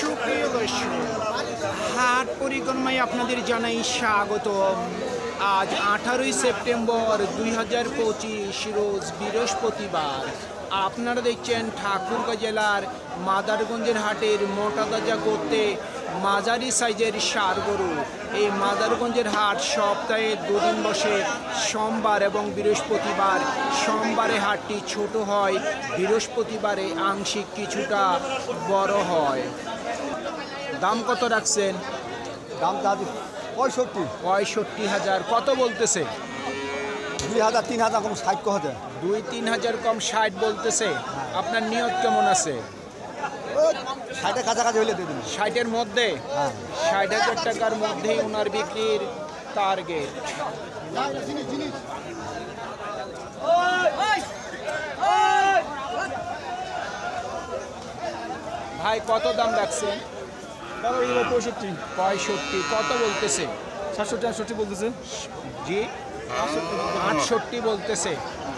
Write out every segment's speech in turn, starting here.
সুপ্রিয় দর্শক, হাট পরিক্রমায় আপনাদের জানাই স্বাগত আজ আঠারোই সেপ্টেম্বর দুই হাজার পঁচিশ রোজ বৃহস্পতিবার। আপনারা দেখছেন ঠাকুরগাঁ জেলার মাদারগঞ্জের হাটের মোটা তাজা করতে মাঝারি সাইজের সার গরু। এই মাদারগঞ্জের হাট সপ্তাহে দুদিন বসে। সোমবার এবং বৃহস্পতিবার সোমবারে হাটটি ছোট হয় বৃহস্পতিবারে আংশিক কিছুটা বড় হয়। দাম কত রাখছেন? দাম দাদি পঁয়ষট্টি। পঁয়ষট্টি হাজার। কত বলতেছে? দুই হাজার তিন হাজার কম ষাট হতে। দুই তিন হাজার কম ষাট বলতেছে। আপনার নিয়ত কেমন আছে? ষাটের কাছাকাছি হইলে দিয়ে দিন। ষাটের মধ্যে? হ্যাঁ। ষাট হাজার টাকার মধ্যেই ওনার বিক্রির টার্গেট ভাই কত দাম রাখছেন? পঁয়ষট্টি। পঁয়ষট্টি। কত বলতেছে? সাতষট্টি আটষট্টি বলতেছে। জি? আটষট্টি বলতেছে।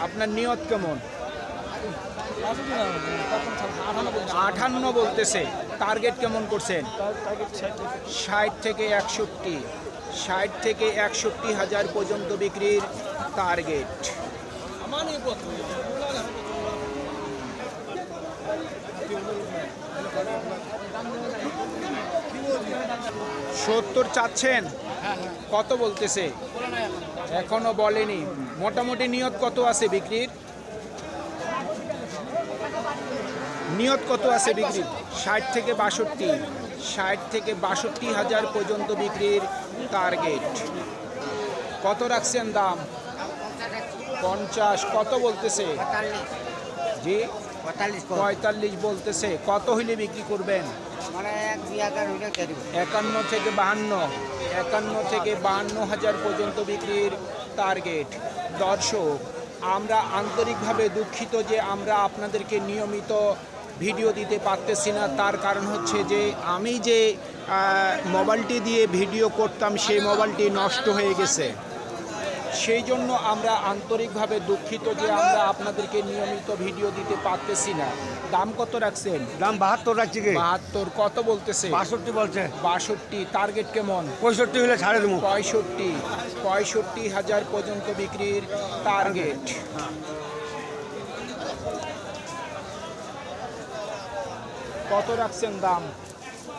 আপনার নিয়ত কেমন? আঠান্ন বলতেছে। টার্গেট কেমন করছেন? ষাট থেকে একষট্টি। ষাট থেকে একষট্টি হাজার পর্যন্ত বিক্রির টার্গেট সত্তর চাচ্ছেন? কত বলতেছে? এখনও বলেনি। মোটামুটি নিয়ত কত আছে বিক্রির? নিয়ত কত আছে বিক্রি ষাট থেকে বাষট্টি। ষাট থেকে বাষট্টি হাজার পর্যন্ত বিক্রির টার্গেট কত রাখছেন দাম? পঞ্চাশ। কত বলতেছে? জি? পঁয়তাল্লিশ বলতেছে। কত হইলে বিক্রি করবেন? মানে একান্ন থেকে বাহান্ন। একান্ন থেকে বাহান্ন হাজার পর্যন্ত বিক্রির টার্গেট দর্শক আমরা আন্তরিকভাবে দুঃখিত যে আমরা আপনাদেরকে নিয়মিত ভিডিও দিতে পারতেছি না। তার কারণ হচ্ছে যে আমি যে মোবাইলটি দিয়ে ভিডিও করতাম সেই মোবাইলটি নষ্ট হয়ে গেছে। সেই জন্য আমরা আন্তরিকভাবে দুঃখিত যে আমরা আপনাদেরকে নিয়মিত ভিডিও দিতে পারতেছি না। দাম কত রাখছেন? দাম বাহাত্তর রাখছি বাহাত্তর কত বলতেছে? বাষট্টি বলছে। বাষট্টি টার্গেট কেমন? পঁয়ষট্টি হলে ছাড়ে দেবো। পঁয়ষট্টি পঁয়ষট্টি হাজার পর্যন্ত বিক্রির টার্গেট কত রাখছেন দাম?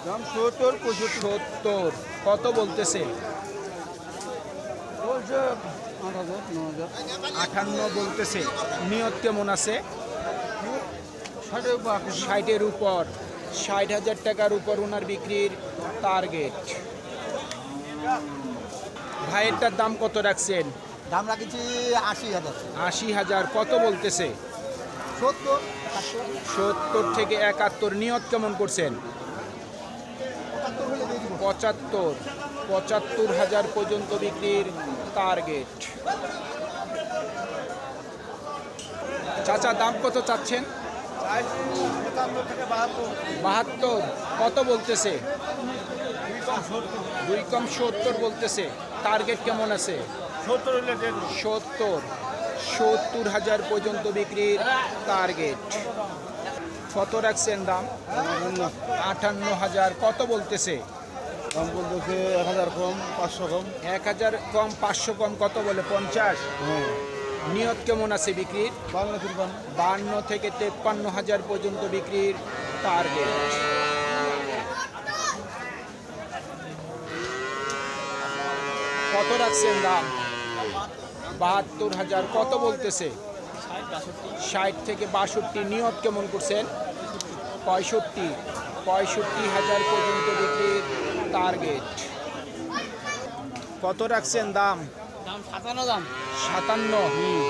দাম সত্তর পঁয়ষট্টি। সত্তর। কত বলতেছে? বলছে আট হাজার ন হাজার। আটান্ন বলতেছে। নিয়ত কেমন আছে? ষাটের উপর ষাট হাজার টাকার উপর ওনার বিক্রির টার্গেট ভাইয়েরটার দাম কত রাখছেন? দাম রাখেছি আশি হাজার। আশি হাজার। কত বলতেছে? সত্তর। সত্তর থেকে একাত্তর নিয়ত কেমন করছেন? পঁচাত্তর পঁচাত্তর হাজার পর্যন্ত বিক্রির টার্গেট চাচা দাম কত চাচ্ছেন? বাহাত্তর কত বলতেছে? দুই কম সত্তর বলতেছে। টার্গেট কেমন আছে? সত্তর। সত্তর হাজার পর্যন্ত বিক্রির টার্গেট কত রাখছেন দাম আটান্ন। হাজার। কত বলতেছে? দাম বলতেছে এক হাজার কম পাঁচশো কম। এক হাজার কম পাঁচশো কম কত বলে? পঞ্চাশ। হ্যাঁ। নিয়ত কেমন আছে বিক্রির? বান্ন থেকে তেপ্পান্ন। হাজার পর্যন্ত বিক্রির টার্গেট কত রাখছেন দাম বাহাত্তর হাজার। কত বলতেছে? ষাট থেকে বাষট্টি। নিয়ত কেমন করছেন? পঁয়ষট্টি। পঁয়ষট্টি হাজার পর্যন্ত বিক্রির টার্গেট কত রাখছেন দাম? দাম সাতান্ন দাম। সাতান্ন।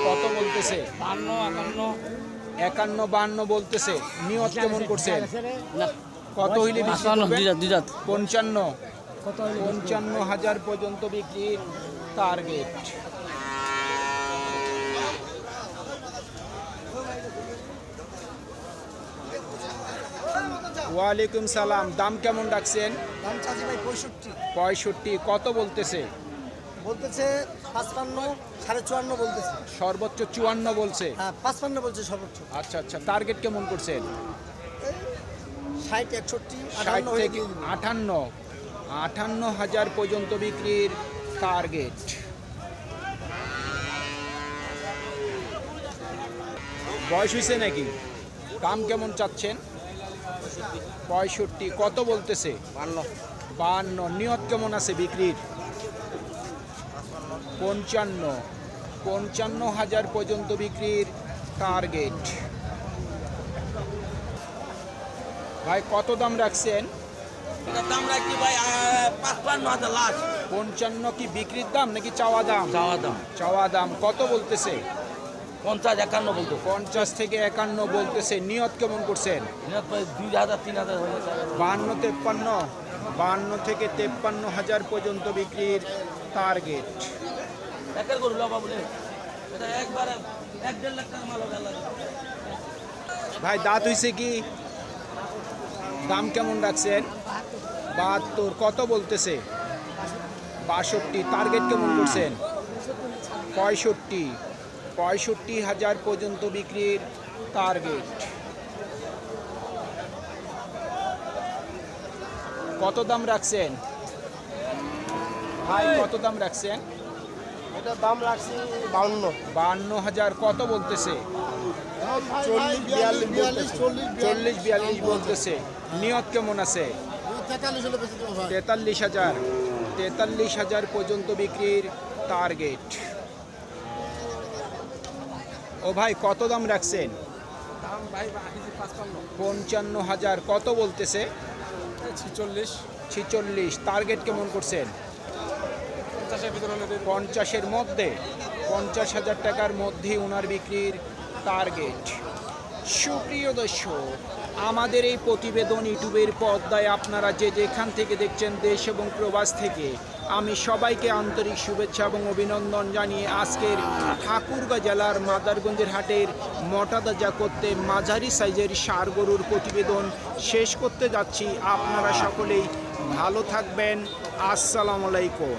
কত বলতেছে? বান্ন একান্ন। একান্ন বান্ন বলতেছে। নিয়ত কেমন করছেন? কত হইলে বিক্রি পঞ্চান্ন। পঞ্চান্ন হাজার পর্যন্ত বিক্রি টার্গেট ওয়ালাইকুম সালাম দাম কেমন রাখছেন? দাম ভাই পঁয়ষট্টি। পঁয়ষট্টি কত বলতেছে? বলতেছে পাঁচপান্ন সাড়ে চুয়ান্ন বলতেছে। সর্বোচ্চ চুয়ান্ন বলছে? হ্যাঁ পাঁচপান্ন বলছে সর্বোচ্চ। আচ্ছা আচ্ছা টার্গেট কেমন করছেন? ষাট একষট্টি ষাট থেকে আটান্ন আটান্ন হাজার পর্যন্ত বিক্রির টার্গেট বয়স হয়েছে নাকি? দাম কেমন চাচ্ছেন? পঁয়ষট্টি কত বলতেছে? বান্ন। বান্ন। নিয়ত কেমন আছে বিক্রির? পঞ্চান্ন। পঞ্চান্ন হাজার পর্যন্ত বিক্রির টার্গেট। ভাই কত দাম রাখছেন? দাম রাখছি ভাই পাঁচপান্ন হাজার লাখ পঞ্চান্ন কি বিক্রির দাম নাকি চাওয়া দাম? চাওয়া দাম। চাওয়া দাম। কত বলতেছে? পঞ্চাশ একান্ন বলতো। পঞ্চাশ থেকে একান্ন বলতেছে। নিয়ত কেমন করছেন? ভাই দুই হাজার তিন হাজার বান্ন তেপ্পান্ন? বান্ন থেকে তেপ্পান্ন হাজার পর্যন্ত বিক্রির টার্গেট একের গরু লাভ বলে। এটা একবারে এক দেড় লাখ টাকা মাল ভাই দাঁত হইছে কি? দাম কেমন রাখছেন? বাহাত্তর। কত বলতেছে? বাষট্টি। টার্গেট কেমন করছেন? পঁয়ষট্টি। পঁয়ষট্টি হাজার পর্যন্ত বিক্রির টার্গেট কত দাম রাখছেন? ভাই কত দাম রাখছেন? এটার দাম রাখছি বাউন্ন। বান্ন হাজার কত বলতেছে? চল্লিশ বিয়াল্লিশ বলতেছে। নিয়ত কেমন আছে? তেতাল্লিশ হাজার। তেতাল্লিশ হাজার পর্যন্ত বিক্রির টার্গেট ও ভাই কত দাম রাখছেন? পঞ্চান্ন হাজার কত বলতেছে? ছিচল্লিশ। ছিচল্লিশ টার্গেট কেমন করছেন? পঞ্চাশের মধ্যে পঞ্চাশ হাজার টাকার মধ্যে ওনার বিক্রির টার্গেট সুপ্রিয় দর্শক আমাদের এই প্রতিবেদন ইউটিউবের পর্দায় আপনারা যে যেখান থেকে দেখছেন দেশ এবং প্রবাস থেকে আমি সবাইকে আন্তরিক শুভেচ্ছা এবং অভিনন্দন জানিয়ে আজকের ঠাকুরগাঁ জেলার মাদারগঞ্জের হাটের মটাদাজা করতে মাঝারি সাইজের সার গরুর প্রতিবেদন শেষ করতে যাচ্ছি। আপনারা সকলেই ভালো থাকবেন। আসসালামু আলাইকুম।